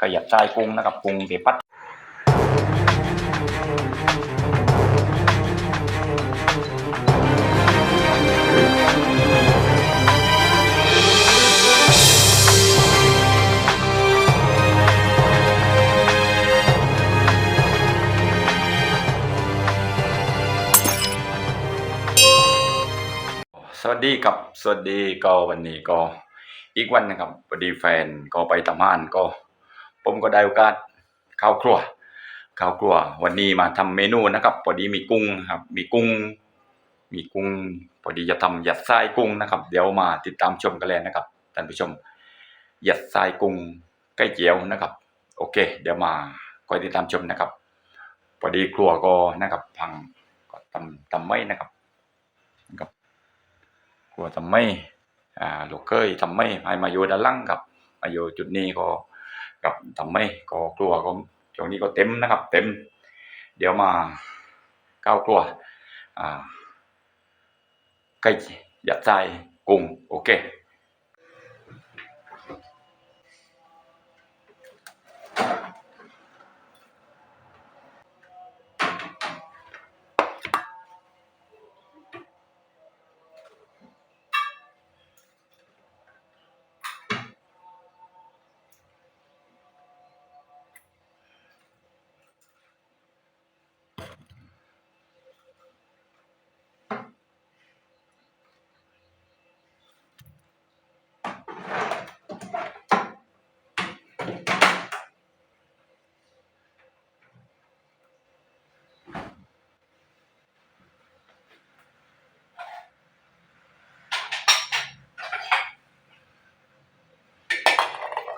ขยับชายกุ้งนะครับกุ้งเดพัดสวัสดีครับ สวัสดีก็วันนี้ก็ อีกวันนะครับพอดีแฟนก็ไปทำงานก็ ผมก็ได้โอกาสข้าวครัวข้าวครัว วันนี้มาทำเมนูนะครับพอดีมีกุ้งครับ มีกุ้ง มีกุ้งพอดีจะทำยัดไส้กุ้งนะครับ เดี๋ยวมาติดตามชมกันเลยนะครับท่านผู้ชมยัดไส้กุ้งใกล้เจียวนะครับ โอเค เดี๋ยวมาคอยติดตามชมนะครับพอดีครัวก็นะครับ พังก็ทำทำไม่นะครับนะครับครัวทำไม่อ่าลูกเคยทำไม่ให้มาอยู่ด้านล่างครับมาอยู่จุดนี้ก็ กับทำไม่ก็กลัวก็ช่วงนี้ก็เต็มนะครับ เต็ม เดี๋ยวมาก้าวกลัวอ่าไก่ยัดใจกุ้งโอเค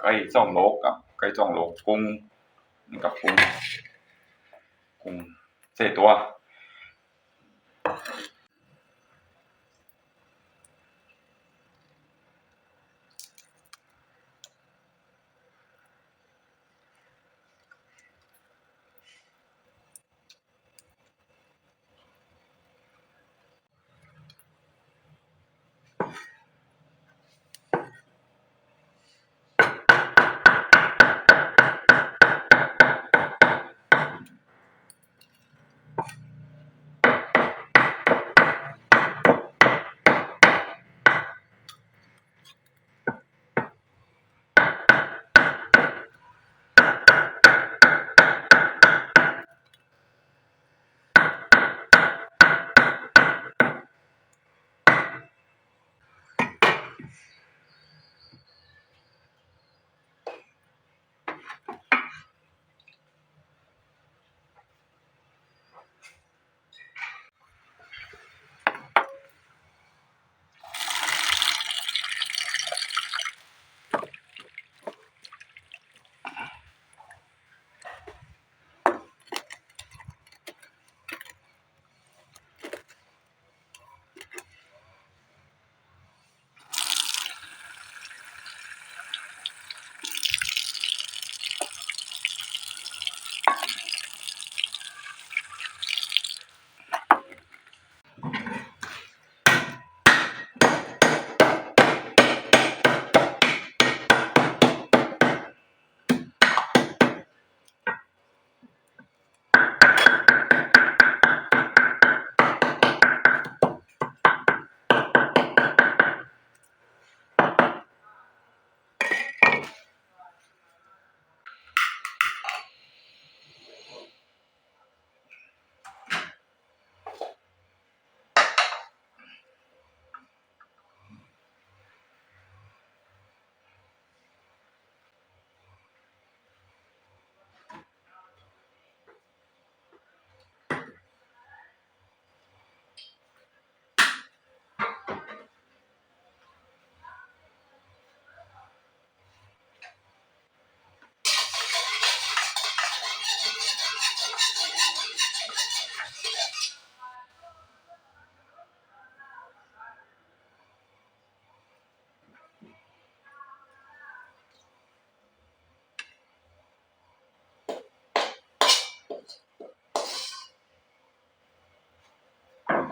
ไก่สองโลกับไก่สองโลกุ้งกับกุ้งกุ้งเศษตัว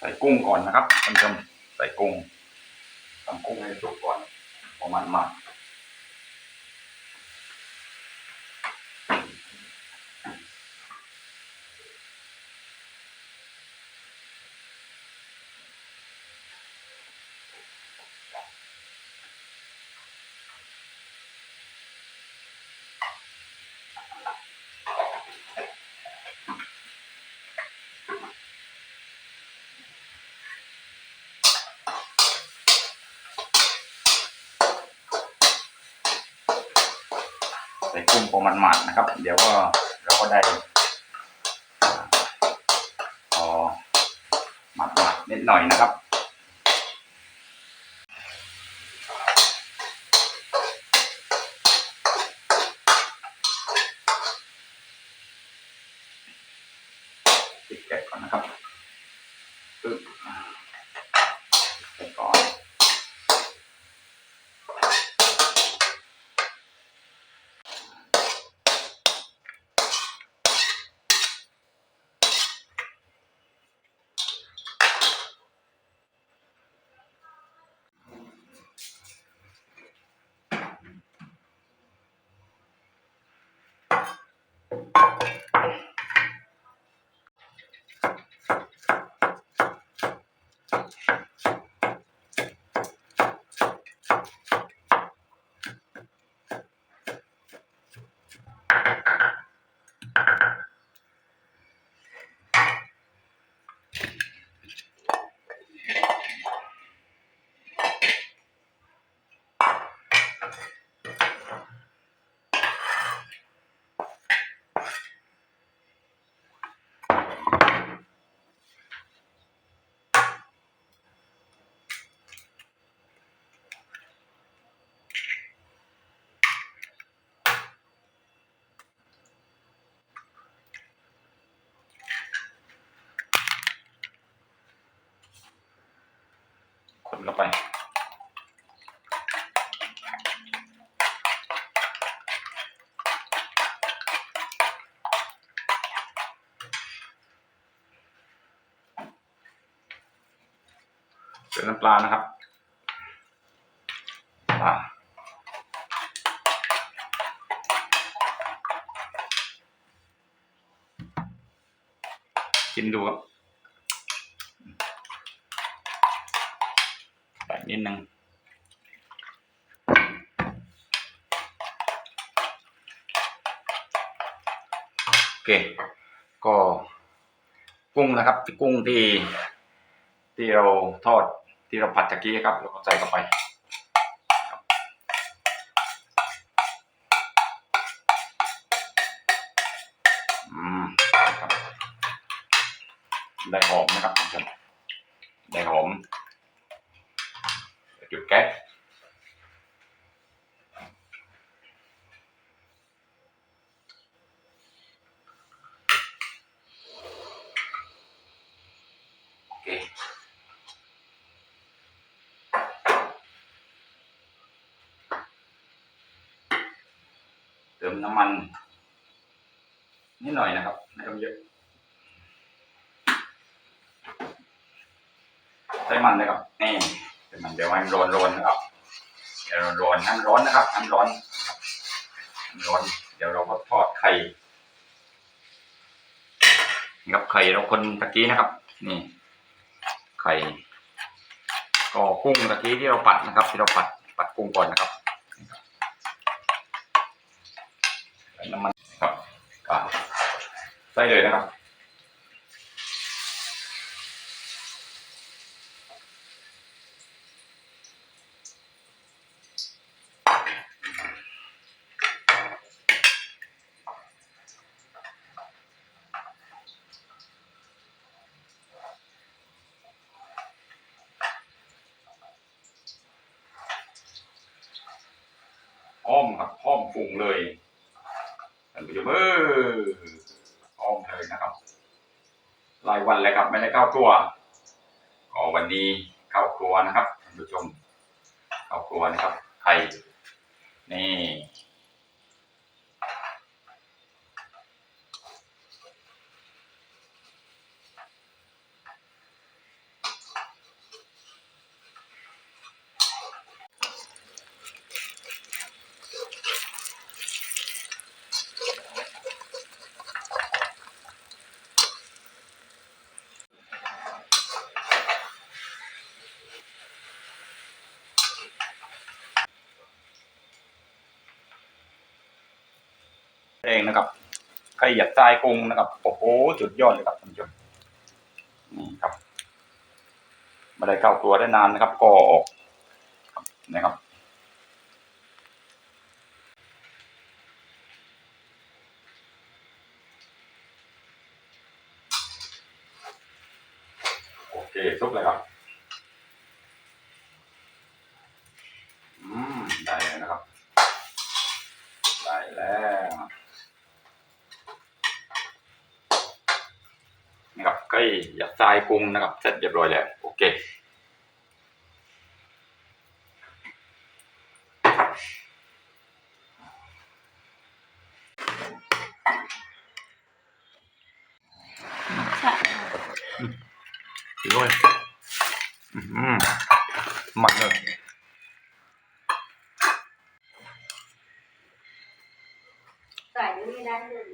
ใส่กุ้งก่อนนะครับท่านผู้ชมใส่กุ้งทำกุ้งให้สุกก่อนประมาณมาก ใส่กุ้งประมาณมากนะครับ เดี๋ยวก็เราก็ได้พอหมักหมักนิดหน่อยนะครับปิดแกะก่อนนะครับปึ๊บ คนเข้าไปเจน้ำปลานะครับปลากินดูครับใส่ นิดนึงโอเค ก็กุ้งนะครับที่กุ้งที่ที่เราทอดที่เราผัดตะกี้ครับเราก็ใส่เข้าไปได้หอมนะครับท่านได้หอม จุดแก๊สเติมน้ำมันนิดหน่อยนะครับไม่ต้องเยอะใส่มันเลยครับนี่ มันเดี๋ยวมันร้อนร้อนนะครับเดี๋ยวร้อนน้ำร้อนนะครับน้ำร้อนน้ำร้อน เดี๋ยวเราก็ทอดไข่นี่ครับไข่เราคนตะกี้นะครับ นี่ ไข่ก็กุ้งตะกี้ที่เราปัดนะครับ ที่เราปัดปัดกุ้งก่อนนะครับน้ำมันครับก็ใส่เลยนะครับ อ้อม ฟุ้งเลยท่านผู้ชมเอออ้อมเลยนะครับรายวันเลยครับไม่ได้เข้าครัวก็วันนี้เข้าครัวนะครับท่านผู้ชมเข้าครัวนะครับไข่นี่ งนะครับ ใครอยากทรายกุ้งนะครับโอ้โหสุดยอดเลยครับท่านผู้ชมนี่ครับไม่ได้เข้าครัวได้นานนะครับ ก็ออกนะครับโอเคซุปเลยครับ อืม ได้เลยนะครับ ได้แล้วนะครับใกล้อ ยากทรายปรุงนะครับ เสร็จเรียบร้อยแล้ว โอเคใช่ด้วยอืมมันเลยใส่ไม่ได้เลย